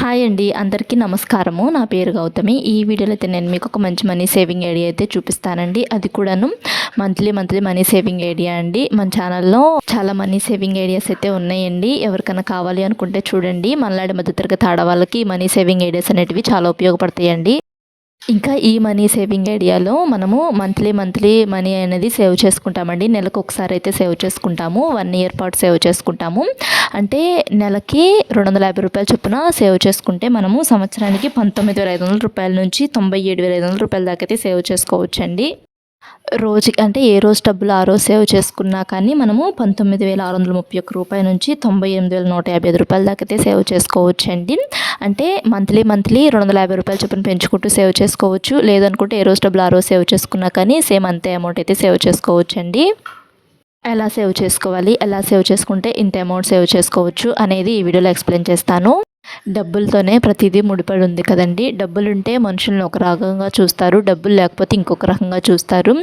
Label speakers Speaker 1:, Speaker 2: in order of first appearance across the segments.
Speaker 1: Hi అండి. అందరికీ నమస్కారము. నా పేరు గౌతమి. ఈ వీడియోలో అయితే నేను మీకు ఒక మంచి మనీ సేవింగ్ ఐడియా అయితే చూపిస్తానండి. అది కూడాను monthly monthly money saving idea అండి. మన ఛానల్లో చాలా మనీ సేవింగ్ ఐడియాస్ అయితే ఉన్నాయండి. ఎవరికైనా కావాలి అనుకుంటే చూడండి. మనలాంటి మధ్యతరగతి ఆడవాళ్ళకి మనీ సేవింగ్ ఐడియాస్ అనేటివి చాలా ఉపయోగపడతాయండి. ఇంకా ఈ మనీ సేవింగ్ ఐడియాలో మనము మంత్లీ మంత్లీ మనీ అనేది సేవ్ చేసుకుంటామండి. నెలకు ఒకసారి అయితే సేవ్ చేసుకుంటాము. వన్ ఇయర్ పాటు సేవ్ చేసుకుంటాము. అంటే నెలకి రెండు వందల యాభై రూపాయలు చొప్పున సేవ్ చేసుకుంటే మనము సంవత్సరానికి పంతొమ్మిది వేల ఐదు వందల రూపాయల నుంచి తొంభై ఏడు వేల ఐదు వందల రూపాయల దాకా అయితే సేవ్ చేసుకోవచ్చండి. రోజుకి అంటే ఏ రోజు డబ్బులు ఆ రోజు సేవ్ చేసుకున్నా కానీ మనము పంతొమ్మిది వేల ఆరు వందల ముప్పై ఒక్క రూపాయల నుంచి తొంభై ఎనిమిది వేల నూట యాభై ఐదు రూపాయల దాకా అయితే సేవ్ చేసుకోవచ్చండి. అంటే మంత్లీ మంత్లీ రెండు వందల యాభై రూపాయలు చొప్పున పెంచుకుంటూ సేవ్ చేసుకోవచ్చు. లేదనుకుంటే ఏ రోజు డబ్బులు ఆ రోజు సేవ్ చేసుకున్నా కానీ సేమ్ అంతే అమౌంట్ అయితే సేవ్ చేసుకోవచ్చండి. ఎలా సేవ్ చేసుకోవాలి? ఎలా సేవ్ చేసుకుంటే ఇంత అమౌంట్ సేవ్ చేసుకోవచ్చు? అనేది ఈ వీడియోలో ఎక్స్ప్లెయిన్ చేస్తాను. డబ్బులతోనే ప్రతిదీ ముడిపడి ఉంది కదండి. డబ్బులు ఉంటే మనుషులను ఒక రకంగా చూస్తారు. డబ్బులు లేకపోతే ఇంకొక రకంగా చూస్తారు.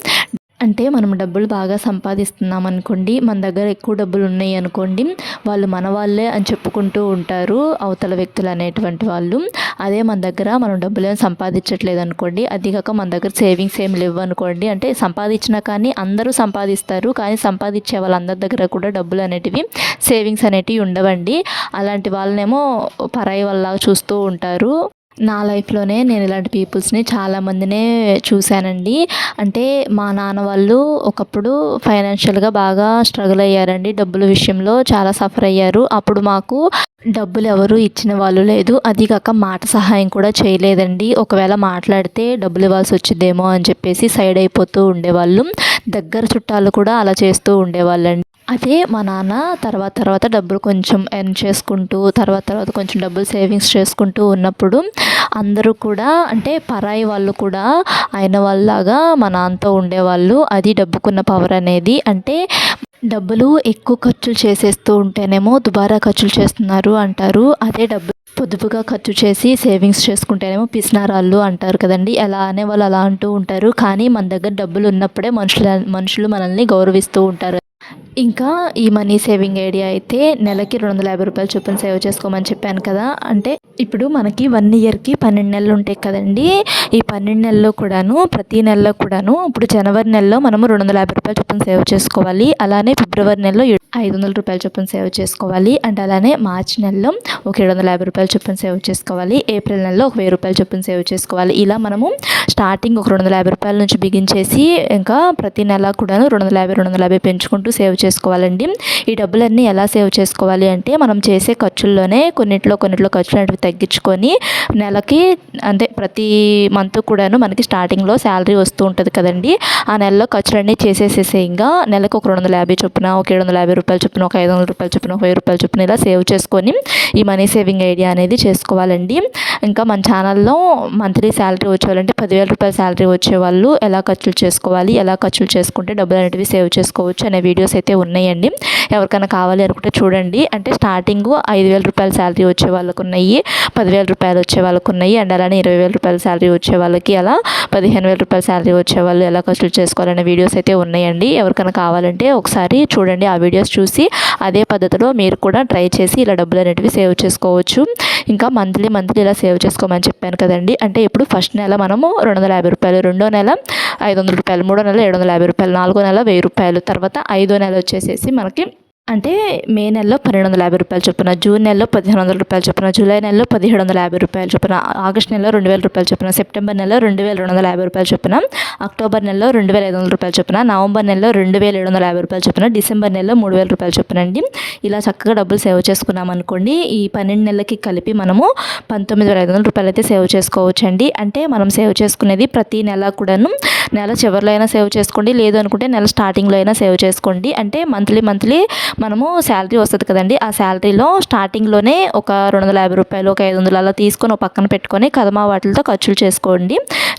Speaker 1: అంటే మనం డబ్బులు బాగా సంపాదిస్తున్నాం అనుకోండి మన దగ్గర ఎక్కువ డబ్బులు ఉన్నాయి అనుకోండి వాళ్ళు మన వాళ్ళే అని చెప్పుకుంటూ ఉంటారు అవతల వ్యక్తులు అనేటువంటి వాళ్ళు. అదే మన దగ్గర మనం డబ్బులు ఏం సంపాదించట్లేదు అనుకోండి అది కాక మన దగ్గర సేవింగ్స్ ఏమి లేవు అనుకోండి అంటే సంపాదించినా కానీ అందరూ సంపాదిస్తారు కానీ సంపాదించే వాళ్ళందరి దగ్గర కూడా డబ్బులు అనేటివి సేవింగ్స్ అనేటివి ఉండవండి. అలాంటి వాళ్ళనేమో పరాయి వాళ్ళలాగా చూస్తూ ఉంటారు. నా లైఫ్లోనే నేను ఇలాంటి పీపుల్స్ని చాలామందినే చూశానండి. అంటే మా నాన్న వాళ్ళు ఒకప్పుడు ఫైనాన్షియల్గా బాగా స్ట్రగుల్ అయ్యారండి. డబ్బుల విషయంలో చాలా సఫర్ అయ్యారు. అప్పుడు మాకు డబ్బులు ఎవరు ఇచ్చిన వాళ్ళు లేదు. అది కాక మాట సహాయం కూడా చేయలేదండి. ఒకవేళ మాట్లాడితే డబ్బులు ఇవ్వాల్సి వచ్చిందేమో అని చెప్పేసి సైడ్ అయిపోతూ ఉండేవాళ్ళు. దగ్గర చుట్టాలు కూడా అలా చేస్తూ ఉండేవాళ్ళండి అదే మా నాన్న తర్వాత తర్వాత డబ్బులు కొంచెం ఎర్న్ చేసుకుంటూ తర్వాత తర్వాత కొంచెం డబ్బులు సేవింగ్స్ చేసుకుంటూ ఉన్నప్పుడు అందరూ కూడా అంటే పరాయి వాళ్ళు కూడా అయిన వాళ్ళలాగా మా నాన్నతో ఉండేవాళ్ళు. అది డబ్బుకున్న పవర్ అనేది అంటే డబ్బులు ఎక్కువ ఖర్చులు చేసేస్తూ ఉంటేనేమో దుబారా ఖర్చులు చేస్తున్నారు అంటారు. అదే డబ్బు పొదుపుగా ఖర్చు చేసి సేవింగ్స్ చేసుకుంటేనేమో పిసినారాళ్ళు అంటారు కదండి. అలా అనే వాళ్ళు అలా అంటూ ఉంటారు. కానీ మన దగ్గర డబ్బులు ఉన్నప్పుడే మనుషుల మనుషులు మనల్ని గౌరవిస్తూ ఉంటారు. ఇంకా ఈ మనీ సేవింగ్ ఐడియా అయితే నెలకి రెండు వందల యాభై రూపాయలు చొప్పున సేవ్ చేసుకోమని చెప్పాను కదా. అంటే ఇప్పుడు మనకి వన్ ఇయర్కి పన్నెండు నెలలు ఉంటాయి కదండి. ఈ పన్నెండు నెలల్లో కూడాను ప్రతి నెలలో కూడాను ఇప్పుడు జనవరి నెలలో మనము రెండు వందల యాభై రూపాయలు చొప్పున సేవ్ చేసుకోవాలి. అలానే ఫిబ్రవరి నెలలో ఐదు వందల రూపాయలు చొప్పున సేవ్ చేసుకోవాలి. అండ్ అలానే మార్చి నెలలో ఒక ఏడు వందల యాభై రూపాయలు చొప్పున సేవ్ చేసుకోవాలి. ఏప్రిల్ నెలలో ఒక వెయ్యి రూపాయలు చొప్పున సేవ్ చేసుకోవాలి. ఇలా మనము స్టార్టింగ్ ఒక రెండు వందల యాభై రూపాయల నుంచి బిగించేసి ఇంకా ప్రతి నెల కూడాను రెండు వందల యాభై రెండు వందల యాభై పెంచుకుంటూ సేవ్ చేసుకోవాలండి. ఈ డబ్బులన్నీ ఎలా సేవ్ చేసుకోవాలి అంటే మనం చేసే ఖర్చుల్లోనే కొన్నిట్లో కొన్నిట్లో ఖర్చులు అనేవి తగ్గించుకొని నెలకి అంటే ప్రతి మంత్ కూడాను మనకి స్టార్టింగ్లో శాలరీ వస్తూ ఉంటుంది కదండి. ఆ నెలలో ఖర్చులన్నీ చేసేసేసే ఇంకా నెలకు ఒక రెండు వందల యాభై చొప్పున ఒక ఏడు వందల యాభై రూపాయల చొప్పున ఒక ఐదు వందల రూపాయల చొప్పున ఒక వెయ్యి రూపాయల చొప్పున ఇలా సేవ్ చేసుకొని ఈ మనీ సేవింగ్ ఐడియా అనేది చేసుకోవాలండి. ఇంకా మన ఛానల్లో మంత్లీ శాలరీ వచ్చేవాళ్ళంటే పదివేల రూపాయల శాలరీ వచ్చేవాళ్ళు ఎలా ఖర్చులు చేసుకోవాలి ఎలా ఖర్చులు చేసుకుంటే డబ్బులు అనేటివి సేవ్ చేసుకోవచ్చు అనే వీడియోస్ అయితే ఉన్నాయండి. ఎవరికైనా కావాలి అనుకుంటే చూడండి. అంటే స్టార్టింగ్ ఐదు వేల రూపాయల శాలరీ వచ్చే వాళ్ళకు ఉన్నాయి పదివేల రూపాయలు వచ్చే వాళ్ళకు ఉన్నాయి అండ్ అలానే ఇరవై వేల రూపాయల శాలరీ వచ్చే వాళ్ళకి అలా పదిహేను వేల రూపాయల శాలరీ వచ్చే వాళ్ళు ఎలా ఖర్చులు చేసుకోవాలనే వీడియోస్ అయితే ఉన్నాయండి. ఎవరికైనా కావాలంటే ఒకసారి చూడండి ఆ వీడియోస్ చూసి అదే పద్ధతిలో మీరు కూడా ట్రై చేసి ఇలా డబ్బులు అనేటివి సేవ్ చేసుకోవచ్చు. ఇంకా మంత్లీ మంత్లీ ఇలా సేవ్ చేసుకోమని చెప్పాను కదండి. అంటే ఇప్పుడు ఫస్ట్ నెల మనము రెండు వందల యాభై రూపాయలు రెండో నెల ఐదు వందల రూపాయలు మూడో నెల ఏడు వందల యాభై రూపాయలు నాలుగో నెల వెయ్యి రూపాయలు తర్వాత ఐదో నెల వచ్చేసేసి మనకి అంటే మే నెలలో పన్నెండు వందల యాభై రూపాయలు చొప్పున జూన్ నెలలో పదిహేను వందల రూపాయలు చొప్పున జూలై నెలలో పదిహేడు వందల యాభై రూపాయలు చొప్పున ఆగస్ట్ నెలలో రెండు వేల రూపాయలు చొప్పున సెప్టెంబర్ నెలలో రెండు వేల రెండు వందల యాభై రూపాయలు చొప్పున అక్టోబర్ నెలలో రెండు వేల ఐదు వందల రూపాయలు చొప్పున నవంబర్ నెలలో రెండు వేల ఏడు వందల యాభై రూపాయలు చొప్పున డిసెంబర్ నెలలో మూడు వేల రూపాయలు చొప్పున అండి. ఇలా చక్కగా డబ్బులు సేవ్ చేసుకున్నాం అనుకోండి. ఈ పన్నెండు నెలలకి కలిపి మనము పంతొమ్మిది వేల ఐదు వందల రూపాయలు అయితే సేవ్ చేసుకోవచ్చండి. అంటే మనం సేవ్ చేసుకునేది ప్రతి నెల కూడాను నెల చివరిలో అయినా సేవ్ చేసుకోండి. లేదు అనుకుంటే నెల స్టార్టింగ్లో అయినా సేవ్ చేసుకోండి. అంటే మంత్లీ మంత్లీ మనము శాలరీ వస్తుంది కదండి ఆ శాలరీలో స్టార్టింగ్లోనే ఒక రెండు వందల యాభై రూపాయలు ఒక ఐదు వందలు అలా తీసుకొని ఒక పక్కన పెట్టుకొని కదమా వాటితో ఖర్చులు చేసుకోండి.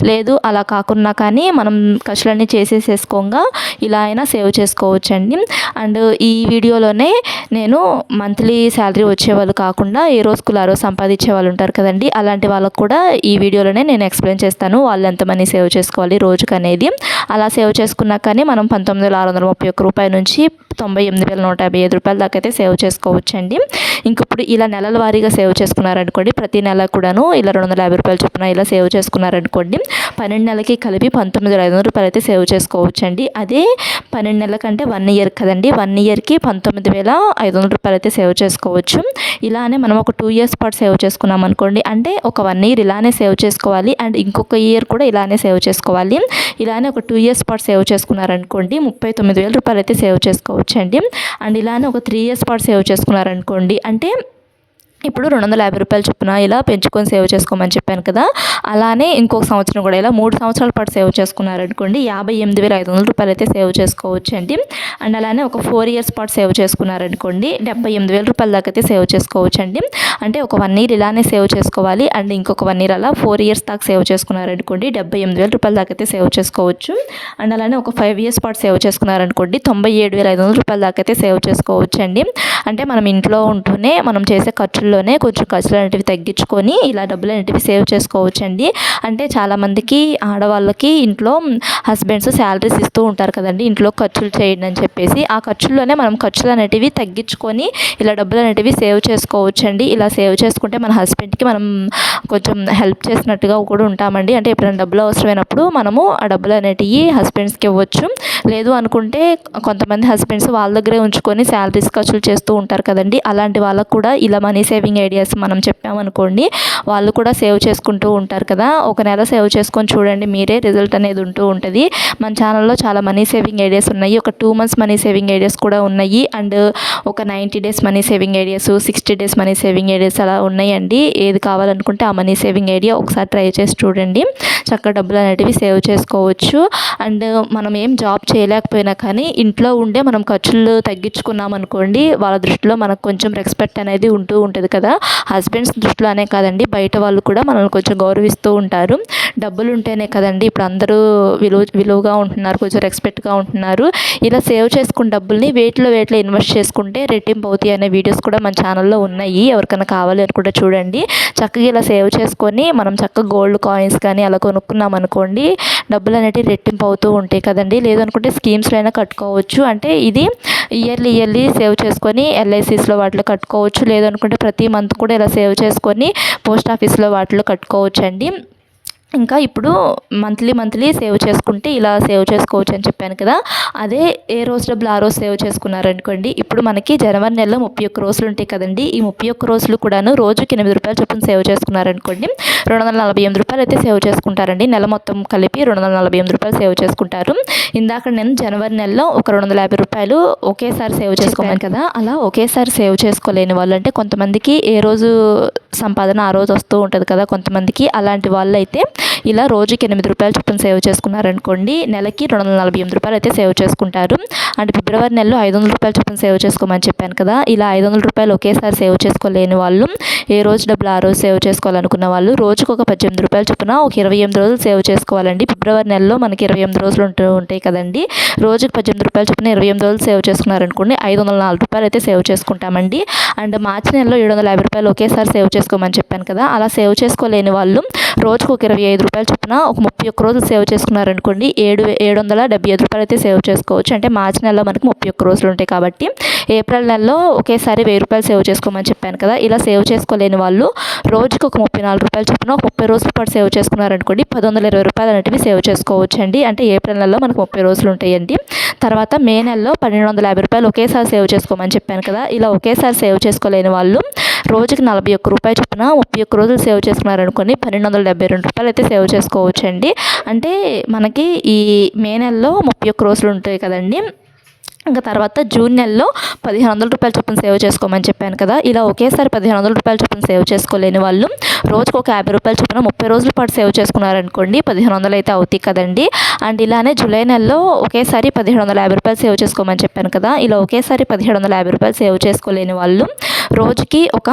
Speaker 1: లేదు అలా కాకుండా కానీ మనం ఖర్చులన్నీ చేసేసేసుకోగా ఇలా అయినా సేవ్ చేసుకోవచ్చండి. అండ్ ఈ వీడియోలోనే నేను మంత్లీ శాలరీ వచ్చేవాళ్ళు కాకుండా ఏ రోజుకు ఆ రోజు సంపాదించే వాళ్ళు ఉంటారు కదండి అలాంటి వాళ్ళకు కూడా ఈ వీడియోలోనే నేను ఎక్స్ప్లెయిన్ చేస్తాను వాళ్ళు ఎంత మనీ సేవ్ చేసుకోవాలి రోజుకు అనేది. అలా సేవ్ చేసుకున్నా కానీ మనం పంతొమ్మిది వేల ఆరు వందల ముప్పై ఒక్క రూపాయల నుంచి తొంభై ఎనిమిది వేల నూట యాభై ఐదు రూపాయల దాకా అయితే సేవ్ చేసుకోవచ్చండి. ఇంక ఇప్పుడు ఇలా నెలల వారీగా సేవ్ చేసుకున్నారనుకోండి ప్రతి నెల కూడాను ఇలా రెండు వందల యాభై రూపాయలు చొప్పున ఇలా సేవ్ చేసుకున్నారనుకోండి పన్నెండు నెలలకి కలిపి పంతొమ్మిది వేల ఐదు వందల రూపాయలు అయితే సేవ్ చేసుకోవచ్చండి. అదే పన్నెండు నెలల కంటే వన్ ఇయర్ కదండి వన్ ఇయర్కి పంతొమ్మిది వేల ఐదు వందల రూపాయలు అయితే సేవ్ చేసుకోవచ్చు. ఇలానే మనం ఒక టూ ఇయర్స్ పాటు సేవ్ చేసుకున్నాం అనుకోండి అంటే ఒక వన్ ఇయర్ ఇలానే సేవ్ చేసుకోవాలి అండ్ ఇంకొక ఇయర్ కూడా ఇలానే సేవ్ చేసుకోవాలి. ఇలానే ఒక టూ ఇయర్స్ పాటు సేవ్ చేసుకున్నారనుకోండి ముప్పై తొమ్మిది వేల రూపాయలు అయితే సేవ్ చేసుకోవచ్చండి. అండ్ ఇలానే ఒక త్రీ ఇయర్స్ పాటు సేవ్ చేసుకున్నారనుకోండి అంటే ఇప్పుడు రెండు వందల యాభై రూపాయలు చొప్పున ఇలా పెంచుకొని సేవ్ చేసుకోమని చెప్పాను కదా అలానే ఇంకొక సంవత్సరం కూడా ఇలా మూడు సంవత్సరాల పాటు సేవ్ చేసుకున్నారనుకోండి యాభై ఎనిమిది వేల ఐదు వందల రూపాయలు అయితే సేవ్ చేసుకోవచ్చు అండి. అండ్ అలానే ఒక ఫోర్ ఇయర్స్ పాటు సేవ్ చేసుకున్నారనుకోండి డెబ్బై ఎనిమిది వేల రూపాయల దాకా అయితే సేవ్ చేసుకోవచ్చు అండి. అంటే ఒక వన్ ఇయర్ ఇలానే సేవ్ చేసుకోవాలి అండ్ ఇంకొక వన్ ఇయర్ అలా ఫోర్ ఇయర్స్ దాకా సేవ్ చేసుకున్నారనుకోండి డెబ్బై ఎనిమిది వేల రూపాయల దాకా అయితే సేవ్ చేసుకోవచ్చు. అండ్ అలానే ఒక ఫైవ్ ఇయర్స్ పాటు సేవ్ చేసుకున్నారనుకోండి తొంభై ఏడు వేల ఐదు వందల రూపాయల దాకా అయితే సేవ్ చేసుకోవచ్చు అండి. అంటే మనం ఇంట్లో ఉంటూనే మనం చేసే ఖర్చుల్లోనే కొంచెం ఖర్చులు అనేటివి తగ్గించుకొని ఇలా డబ్బులు అనేటివి సేవ్ చేసుకోవచ్చు అండి. అంటే చాలామందికి ఆడవాళ్ళకి ఇంట్లో హస్బెండ్స్ శాలరీస్ ఇస్తూ ఉంటారు కదండి. ఇంట్లో ఖర్చులు చేయండి అని చెప్పేసి. ఆ ఖర్చుల్లోనే మనం ఖర్చులు అనేటివి తగ్గించుకొని ఇలా డబ్బులు అనేటివి సేవ్ చేసుకోవచ్చండి. ఇలా సేవ్ చేసుకుంటే మన హస్బెండ్కి మనం కొంచెం హెల్ప్ చేసినట్టుగా కూడా ఉంటామండి. అంటే ఎప్పుడైనా డబ్బులు అవసరమైనప్పుడు మనము ఆ డబ్బులు అనేటివి హస్బెండ్స్కి ఇవ్వచ్చు. లేదు అనుకుంటే కొంతమంది హస్బెండ్స్ వాళ్ళ దగ్గరే ఉంచుకొని శాలరీస్ ఖర్చులు చేస్తూ ఉంటారు కదండి. అలాంటి వాళ్ళకు కూడా ఇలా మనీ సేవింగ్ ఐడియాస్ మనం చెప్పామనుకోండి వాళ్ళు కూడా సేవ్ చేసుకుంటూ ఉంటారు కదా ఒక నెల సేవ్ చేసుకొని చూడండి మీరే రిజల్ట్ అనేది ఉంటూ ఉంటుంది. మన ఛానల్లో చాలా మనీ సేవింగ్ ఐడియాస్ ఉన్నాయి. ఒక two months money saving ideas కూడా ఉన్నాయి. అండ్ ఒక ninety days money saving ideas sixty days money saving ideas అలా ఉన్నాయండి. ఏది కావాలనుకుంటే ఆ మనీ సేవింగ్ ఐడియా ఒకసారి ట్రై చేసి చూడండి. చక్కగా డబ్బులు అనేటివి సేవ్ చేసుకోవచ్చు. అండ్ మనం ఏం జాబ్ చేయలేకపోయినా కానీ ఇంట్లో ఉండే మనం ఖర్చులు తగ్గించుకున్నాం అనుకోండి వాళ్ళ దృష్టిలో మనకు కొంచెం రెస్పెక్ట్ అనేది ఉంటూ ఉంటుంది కదా. హస్బెండ్స్ దృష్టిలో అనే కాదండి బయట వాళ్ళు కూడా మనల్ని కొంచెం గౌరవిస్తూ ఉంటారు. డబ్బులు ఉంటేనే కదండి ఇప్పుడు అందరూ విలువ విలువగా ఉంటున్నారు కొంచెం రెస్పెక్ట్గా ఉంటున్నారు. ఇలా సేవ్ చేసుకున్న డబ్బుల్ని వేటిలో వేటిలో ఇన్వెస్ట్ చేసుకుంటే రెట్టింపు అవుతాయి అనే వీడియోస్ కూడా మన ఛానల్లో ఉన్నాయి. ఎవరికైనా కావాలి అనుకుంటే కూడా చూడండి. చక్కగా ఇలా సేవ్ చేసుకొని మనం చక్కగా గోల్డ్ కాయిన్స్ కానీ అలా కొనుక్కున్నాం అనుకోండి డబ్బులు అనేటివి రెట్టింపు అవుతూ ఉంటాయి కదండి. లేదనుకుంటే స్కీమ్స్లో అయినా కట్టుకోవచ్చు. అంటే ఇది ఇయర్లీ ఇయర్లీ సేవ్ చేసుకొని ఎల్ఐసీస్లో వాటిలో కట్టుకోవచ్చు. లేదనుకుంటే ప్రతి మంత్ కూడా ఇలా సేవ్ చేసుకొని పోస్ట్ ఆఫీస్లో వాటిలో కట్టుకోవచ్చు అండి ఇంకా ఇప్పుడు మంత్లీ మంత్లీ సేవ్ చేసుకుంటే ఇలా సేవ్ చేసుకోవచ్చు అని చెప్పాను కదా. అదే ఏ రోజు డబ్బులు ఆ రోజు సేవ్ చేసుకున్నారనుకోండి ఇప్పుడు మనకి జనవరి నెలలో ముప్పై ఒక్క రోజులు ఉంటాయి కదండి. ఈ ముప్పై ఒక్క రోజులు కూడాను రోజుకి ఎనిమిది రూపాయలు చొప్పున సేవ్ చేసుకున్నారనుకోండి రెండు వందల నలభై ఎనిమిది రూపాయలు అయితే సేవ్ చేసుకుంటారండి. నెల మొత్తం కలిపి రెండు వందల నలభై ఎనిమిది రూపాయలు సేవ్ చేసుకుంటారు. ఇందాక నేను జనవరి నెలలో ఒక రెండు వందల యాభై రూపాయలు ఒకేసారి సేవ్ చేసుకోమని కదా అలా ఒకేసారి సేవ్ చేసుకోలేని వాళ్ళు అంటే కొంతమందికి ఏ రోజు సంపాదన ఆ రోజు వస్తూ ఉంటుంది కదా కొంతమందికి. అలాంటి వాళ్ళు అయితే ఇలా రోజుకి ఎనిమిది రూపాయలు చొప్పున సేవ్ చేసుకున్నారనుకోండి నెలకి రెండు వందల నలభై ఎనిమిది రూపాయలు అయితే సేవ్ చేసుకుంటారు. అంటే ఫిబ్రవరి నెలలో ఐదు వందల రూపాయలు చొప్పున సేవ్ చేసుకోమని చెప్పాను కదా ఇలా ఐదు వందల రూపాయలు ఒకేసారి సేవ్ చేసుకోలేని వాళ్ళు ఏ రోజు డబ్బులు ఆ రోజు సేవ్ చేసుకోవాలనుకున్న వాళ్ళు రోజుకు ఒక పద్దెనిమిది రూపాయలు చొప్పున ఒక ఇరవై ఎనిమిది రోజులు సేవ్ చేసుకోవాలండి. ఫిబ్రవరి నెలలో మనకి ఇరవై ఎనిమిది రోజులు ఉంటూ ఉంటాయి కదండి. రోజుకి పద్దెనిమిది రూపాయలు చొప్పున ఇరవై ఎనిమిది రోజులు సేవ్ చేసుకున్నారనుకోండి ఐదు వందల నాలుగు రూపాయలు అయితే సేవ్ చేసుకుంటామండి. అండ్ మార్చి నెలలో ఏడు వందల యాభై రూపాయలు ఒకేసారి సేవ్ చేసుకోమని చెప్పాను కదా అలా సేవ్ చేసుకోలేని వాళ్ళు రోజుకు ఒక ఇరవై ఐదు రూపాయలు చొప్పున ఒక ముప్పై ఒక్క రోజులు సేవ్ చేసుకున్నారనుకోండి ఏడు ఏడు వందల డెబ్బై ఐదు రూపాయలు అయితే సేవ్ చేసుకోవచ్చు. అంటే మార్చి నెలలో మనకి ముప్పై ఒక్క రోజులు ఉంటాయి కాబట్టి ఏప్రిల్ నెలలో ఒకేసారి వెయ్యి రూపాయలు సేవ్ చేసుకోమని చెప్పాను కదా ఇలా సేవ్ చేసుకోలేని వాళ్ళు రోజుకు ఒక ముప్పై నాలుగు రూపాయలు చొప్పున ఒక ముప్పై రోజుల పాటు సేవ్ చేసుకున్నారనుకోండి పది వందల ఇరవై రూపాయలు అనేటివి సేవ్ చేసుకోవచ్చు అండి అంటే ఏప్రిల్ నెలలో మనకు ముప్పై రోజులు ఉంటాయండి. తర్వాత మే నెలలో పన్నెండు వందల యాభై రూపాయలు ఒకేసారి సేవ్ చేసుకోమని చెప్పాను కదా ఇలా ఒకేసారి సేవ్ చేసుకోలేని వాళ్ళు రోజుకి నలభై ఒక్క రూపాయలు చొప్పున ముప్పై ఒక్క రోజులు సేవ్ చేసుకున్నారనుకోండి పన్నెండు వందల డెబ్బై రెండు రూపాయలు అయితే సేవ్ చేసుకోవచ్చు అండి అంటే మనకి ఈ మే నెలలో ముప్పై ఒక్క రోజులు ఉంటాయి కదండి. ఇంకా తర్వాత జూన్ నెలలో పదిహేను వందల రూపాయలు చొప్పున సేవ్ చేసుకోమని చెప్పాను కదా. ఇలా ఒకేసారి పదిహేను వందల రూపాయలు చొప్పున సేవ్ చేసుకోలేని వాళ్ళు రోజుకు ఒక యాభై రూపాయలు చొప్పున ముప్పై రోజుల పాటు సేవ్ చేసుకున్నారనుకోండి పదిహేను వందలు అయితే అవుతాయి కదండి. అండ్ ఇలానే జూలై నెలలో ఒకేసారి పదిహేడు వందల యాభై రూపాయలు సేవ్ చేసుకోమని చెప్పాను కదా. ఇలా ఒకేసారి పదిహేడు వందల యాభై రూపాయలు సేవ్ చేసుకోలేని వాళ్ళు రోజుకి ఒక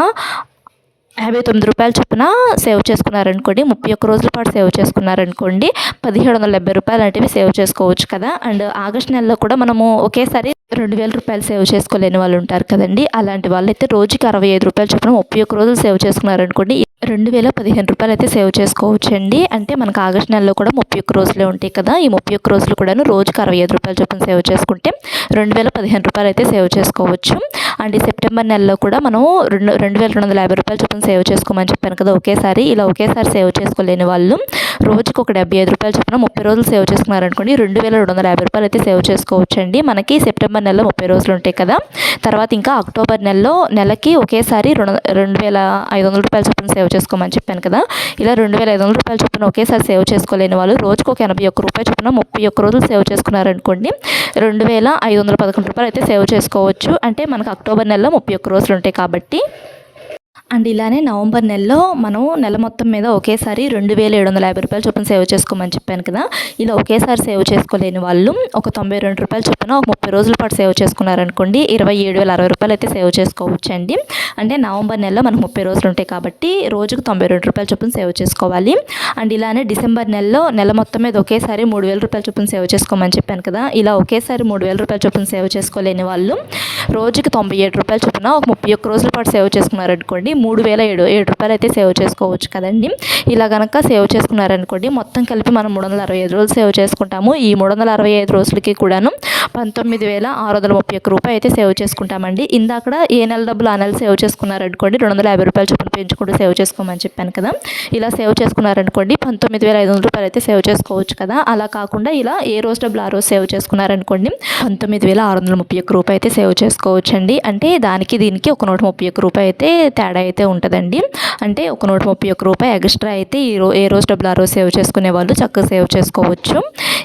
Speaker 1: యాభై తొమ్మిది రూపాయలు చొప్పున సేవ్ చేసుకున్నారనుకోండి ముప్పై ఒక్క రోజుల పాటు సేవ్ చేసుకున్నారనుకోండి పదిహేడు వందల డెబ్బై రూపాయలు అనేవి సేవ్ చేసుకోవచ్చు కదా. అండ్ ఆగస్ట్ నెలలో కూడా మనము ఒకేసారి రెండు వేల రూపాయలు సేవ్ చేసుకోలేని వాళ్ళు ఉంటారు కదండి. అలాంటి వాళ్ళైతే రోజుకి అరవై ఐదు రూపాయలు చొప్పున ముప్పై ఒక్క రోజులు సేవ్ చేసుకున్నారనుకోండి రెండు వేల పదిహేను రూపాయలు అయితే సేవ్ చేసుకోవచ్చండి. అంటే మనకు ఆగస్ట్ నెలలో కూడా ముప్పై ఒక్క రోజులే ఉంటాయి కదా. ఈ ముప్పై ఒక్క రోజులు కూడాను రోజుకి అరవై ఐదు రూపాయలు చొప్పున సేవ్ చేసుకుంటే రెండు వేల పదిహేను రూపాయలు అయితే సేవ్ చేసుకోవచ్చు. అండ్ ఈ సెప్టెంబర్ నెలలో కూడా మనం రెండు రెండు వేల రెండు వందల యాభై రూపాయలు చొప్పున సేవ్ చేసుకోమని చెప్పాను కదా ఒకేసారి. ఇలా ఒకేసారి సేవ్ చేసుకోలేని వాళ్ళు రోజుకి ఒక డెబ్బై ఐదు రూపాయలు చొప్పున ముప్పై రోజులు సేవ్ చేసుకున్నారనుకోండి రెండు వేల రెండు వందల యాభై రూపాయలు అయితే సేవ్ చేసుకోవచ్చండి. మనకి సెప్టెంబర్ నెలలో ముప్పై రోజులు ఉంటాయి కదా. తర్వాత ఇంకా అక్టోబర్ నెలలో నెలకి ఒకేసారి రెండు రెండు వేల ఐదు వందల రూపాయలు చొప్పున సేవ్ చేసుకోమని చెప్పాను కదా. ఇలా రెండు వేల ఐదు వందల రూపాయల చొప్పున ఒకేసారి సేవ్ చేసుకోలేని వాళ్ళు రోజుకు ఒక ఎనభై ఒక్క రూపాయల చొప్పున ముప్పై ఒక్క రోజులు సేవ్ చేసుకున్నారనుకోండి రెండు వేల ఐదు వందల పదకొండు రూపాయలు అయితే సేవ్ చేసుకోవచ్చు. అంటే మనకు అక్టోబర్ నెలలో ముప్పై ఒక్క రోజులు ఉంటాయి కాబట్టి అండ్ ఇలానే నవంబర్ నెలలో మనం నెల మొత్తం మీద ఒకేసారి రెండు వేల ఏడు వందల యాభై రూపాయలు చొప్పున సేవ్ చేసుకోమని చెప్పాను కదా. ఇలా ఒకేసారి సేవ్ చేసుకోలేని వాళ్ళు ఒక తొంభై రెండు రూపాయలు చొప్పున ఒక ముప్పై రోజుల పాటు సేవ్ చేసుకున్నారనుకోండి ఇరవై ఏడు వేల అరవై రూపాయలు అయితే సేవ్ చేసుకోవచ్చు అండి అంటే నవంబర్ నెలలో మనకు ముప్పై రోజులు ఉంటాయి కాబట్టి రోజుకు తొంభై రెండు రూపాయలు చొప్పున సేవ్ చేసుకోవాలి. అండ్ ఇలానే డిసెంబర్ నెలలో నెల మొత్తం మీద ఒకేసారి మూడు వేల రూపాయల చొప్పున సేవ్ చేసుకోమని చెప్పాను కదా. ఇలా ఒకేసారి మూడు వేల రూపాయల చొప్పున సేవ్ చేసుకోలేని వాళ్ళు రోజుకి తొంభై ఏడు రూపాయల చొప్పున ఒక ముప్పై ఒక్క రోజుల పాటు సేవ్ చేసుకున్నారనుకోండి మూడు వేల ఏడు ఏడు రూపాయలు అయితే సేవ్ చేసుకోవచ్చు కదండి. ఇలా కనుక సేవ్ చేసుకున్నారనుకోండి మొత్తం కలిపి మనం మూడు వందల అరవై ఐదు రోజులు సేవ్ చేసుకుంటాము. ఈ మూడు వందల అరవై ఐదు రోజులకి కూడాను పంతొమ్మిది వేల ఆరు వందల ముప్పై ఒక్క రూపాయి అయితే సేవ్ చేసుకుంటామండి. ఇందాక ఏ నెల డబ్బులు ఆ నెల సేవ్ చేసుకున్నారనుకోండి రెండు వందల యాభై రూపాయలు చొప్పున పెంచుకుంటూ సేవ్ చేసుకోమని చెప్పాను కదా. ఇలా సేవ్ చేసుకున్నారనుకోండి పంతొమ్మిది వేల ఐదు వందల రూపాయలు అయితే సేవ్ చేసుకోవచ్చు కదా. అలా కాకుండా ఇలా ఏ రోజు డబ్బులు ఆ రోజు సేవ్ చేసుకున్నారనుకోండి పంతొమ్మిది వేల ఆరు వందల ముప్పై ఒక్క రూపాయి అయితే సేవ్ చేసుకోవచ్చండి. అంటే దానికి దీనికి ఒక నూట ముప్పై ఒక్క రూపాయి అయితే తేడా అయితే ఉంటుందండి. అంటే ఒక నూట ముప్పై ఒక్క రూపాయి ఎక్స్ట్రా అయితే ఈ రో ఏ రోజు డబ్బులు ఆ రోజు సేవ్ చేసుకునే వాళ్ళు చక్కగా సేవ్ చేసుకోవచ్చు.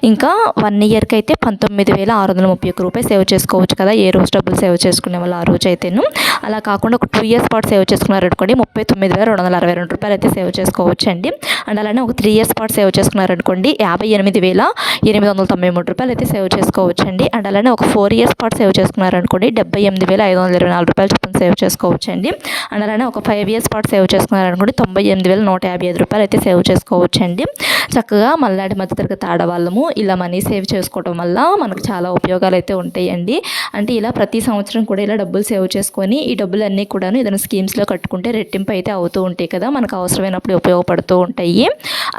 Speaker 1: ఇంకా వన్ ఇయర్కి అయితే పంతొమ్మిది వేల ఆరు వందల ముప్పై ఒక్క రూపాయి సేవ్ చేసుకోవచ్చు కదా ఏ రోజు డబ్బులు సేవ్ చేసుకునే వాళ్ళు ఆ రోజు అయితేను. అలా కాకుండా ఒక టూ ఇయర్స్ పాటు సేవ్ చేసుకున్నారనుకోండి ముప్పై తొమ్మిది వేల రెండు వందల అరవై రెండు రూపాయలు అయితే సేవ్ చేసుకోవచ్చు అండి అండ్ అలానే ఒక త్రీ ఇయర్స్ పాటు సేవ్ చేసుకున్నారనుకోండి యాభై ఎనిమిది వేల ఎనిమిది వందల తొంభై మూడు రూపాయలు అయితే సేవ్ చేసుకోవచ్చు అండి అండ్ అలానే ఒక ఫోర్ ఇయర్స్ పాటు సేవ్ చేసుకున్నారనుకోండి డెబ్బై ఎనిమిది వేల ఐదు వందల ఇరవై నాలుగు రూపాయలు చొప్పున సేవ్ చేసుకోవచ్చు అండి అండ్ అలానే ఒక ఫైవ్ ఇయర్స్ పాటు సేవ్ చేసుకున్నారనుకోండి తొంభై ఎనిమిది వేల నూట యాభై ఐదు రూపాయలు అయితే సేవ్ చేసుకోవచ్చు అండి చక్కగా మళ్ళాడి మధ్యతరగతి ఆడవాళ్ళము ఇలా మనీ సేవ్ చేసుకోవడం వల్ల మనకు చాలా ఉపయోగాలు అయితే ఉంటాయండి. అంటే ఇలా ప్రతి సంవత్సరం కూడా ఇలా డబ్బులు సేవ్ చేసుకొని ఈ డబ్బులన్నీ కూడాను ఏదైనా స్కీమ్స్లో కట్టుకుంటే రెట్టింపు అయితే అవుతూ ఉంటాయి కదా మనకు అవసరమైనప్పుడు ఉపయోగపడుతూ ఉంటాయి.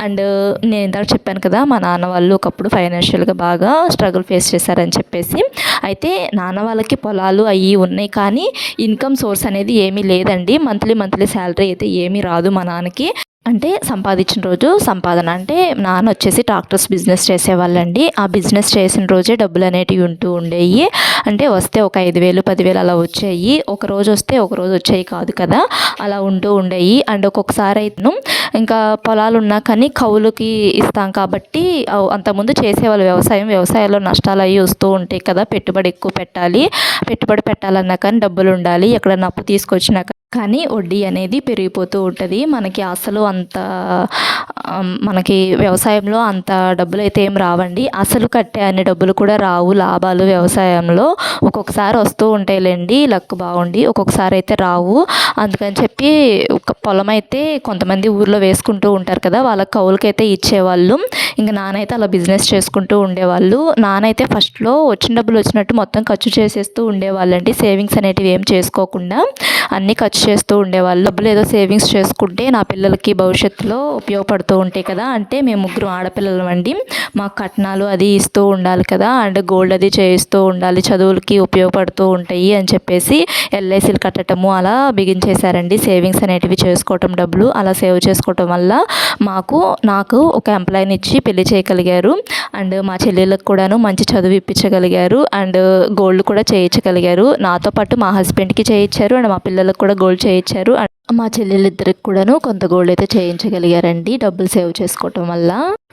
Speaker 1: అండ్ నేను ఇందాక చెప్పాను కదా మా నాన్న వాళ్ళు ఒకప్పుడు ఫైనాన్షియల్గా బాగా స్ట్రగుల్ ఫేస్ చేశారని చెప్పేసి. అయితే నాన్న వాళ్ళకి పొలాలు అవి ఉన్నాయి కానీ ఇన్కమ్ సోర్స్ అనేది ఏమీ లేదండి. మన మంత్లీ మంత్లీ శాలరీ అయితే ఏమీ రాదు మా నాన్నకి. అంటే సంపాదించిన రోజు సంపాదన. అంటే నాన్న వచ్చేసి ట్రాక్టర్స్ బిజినెస్ చేసేవాళ్ళండి. ఆ బిజినెస్ చేసిన రోజే డబ్బులు అనేటివి ఉంటూ ఉండేవి అంటే వస్తే ఒక ఐదు వేలు పదివేలు అలా వచ్చాయి. ఒక రోజు వస్తే ఒక రోజు వచ్చాయి కాదు కదా. అలా ఉంటూ ఉండేవి అండ్ ఒక్కొక్కసారి అయితే ఇంకా పొలాలు ఉన్నా కానీ కౌలుకి ఇస్తాం కాబట్టి అంతకుముందు చేసేవాళ్ళు వ్యవసాయం. వ్యవసాయంలో నష్టాలు అవి వస్తూ ఉంటాయి కదా. పెట్టుబడి ఎక్కువ పెట్టాలి. పెట్టుబడి పెట్టాలన్నా కానీ డబ్బులు ఉండాలి. ఎక్కడన్నా అప్పు తీసుకొచ్చినా కానీ వడ్డీ అనేది పెరిగిపోతూ ఉంటుంది. మనకి అసలు అంత మనకి వ్యవసాయంలో అంత డబ్బులు అయితే ఏం రావండి. అసలు కట్టే అన్ని డబ్బులు కూడా రావు. లాభాలు వ్యవసాయంలో. ఒక్కొక్కసారి వస్తూ ఉంటాయిలేండి లక్ బాగుండి ఒక్కొక్కసారి అయితే రావు. అందుకని చెప్పి ఒక పొలం అయితే కొంతమంది ఊర్లో వేసుకుంటూ ఉంటారు కదా వాళ్ళ కౌలుకైతే ఇచ్చేవాళ్ళు. ఇంకా నానైతే అలా బిజినెస్ చేసుకుంటూ ఉండేవాళ్ళు. నానైతే ఫస్ట్లో వచ్చిన డబ్బులు వచ్చినట్టు మొత్తం ఖర్చు చేసేస్తూ ఉండేవాళ్ళండి. సేవింగ్స్ అనేటివి ఏం చేసుకోకుండా అన్నీ ఖర్చు చేస్తూ ఉండేవాళ్ళు. డబ్బులు ఏదో సేవింగ్స్ చేసుకుంటే నా పిల్లలకి భవిష్యత్తులో ఉపయోగపడుతూ ఉంటాయి కదా అంటే మేము ముగ్గురు ఆడపిల్లలం అండి మాకు కట్నాలు అది ఇస్తూ ఉండాలి కదా అండ్ గోల్డ్ అది చేయిస్తూ ఉండాలి చదువు చదువులకి ఉపయోగపడుతూ ఉంటాయి అని చెప్పేసి ఎల్ఐసీలు కట్టడము అలా బిగించేశారండి. సేవింగ్స్ అనేటివి చేసుకోవటం డబ్బులు అలా సేవ్ చేసుకోవటం వల్ల మాకు నాకు ఒక ఎంప్లాయీని ఇచ్చి పెళ్ళి చేయగలిగారు. అండ్ మా చెల్లెళ్ళకి కూడాను మంచి చదువు ఇప్పించగలిగారు. అండ్ గోల్డ్ కూడా చేయించగలిగారు. నాతో పాటు మా హస్బెండ్కి చేయించారు. అండ్ మా పిల్లలకు కూడా గోల్డ్ చేయించారు. మా చెల్లెళ్ళిద్దరికి కూడాను కొంత గోల్డ్ అయితే చేయించగలిగారండి డబ్బులు సేవ్ చేసుకోవటం వల్ల.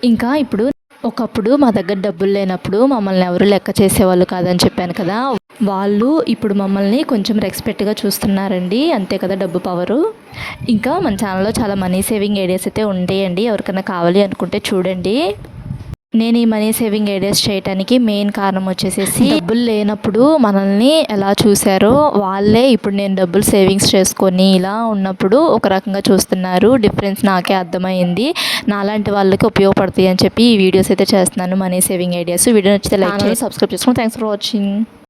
Speaker 1: ఇంకా ఇప్పుడు ఒకప్పుడు మా దగ్గర డబ్బులు లేనప్పుడు మమ్మల్ని ఎవరు లెక్క చేసేవాళ్ళు కాదని చెప్పాను కదా. వాళ్ళు ఇప్పుడు మమ్మల్ని కొంచెం రెస్పెక్ట్గా చూస్తున్నారండి. అంతే కదా డబ్బు పవరు. ఇంకా మన ఛానల్లో చాలా మనీ సేవింగ్ ఐడియాస్ అయితే ఉంటాయండి. ఎవరికైనా కావాలి అనుకుంటే చూడండి. నేను ఈ మనీ సేవింగ్ ఐడియాస్ చేయడానికి మెయిన్ కారణం వచ్చేసేసి డబ్బులు లేనప్పుడు మనల్ని ఎలా చూశారో వాళ్ళే ఇప్పుడు నేను డబ్బులు సేవింగ్స్ చేసుకొని ఇలా ఉన్నప్పుడు ఒక రకంగా చూస్తున్నారు. డిఫరెన్స్ నాకే అర్థమైంది. నాలాంటి వాళ్ళకి ఉపయోగపడతాయి అని చెప్పి ఈ వీడియోస్ అయితే చేస్తున్నాను మనీ సేవింగ్ ఐడియాస్ వీడియో నచ్చితే లైక్ చేసి సబ్స్క్రైబ్ చేసుకుని థ్యాంక్స్ ఫర్ వాచింగ్.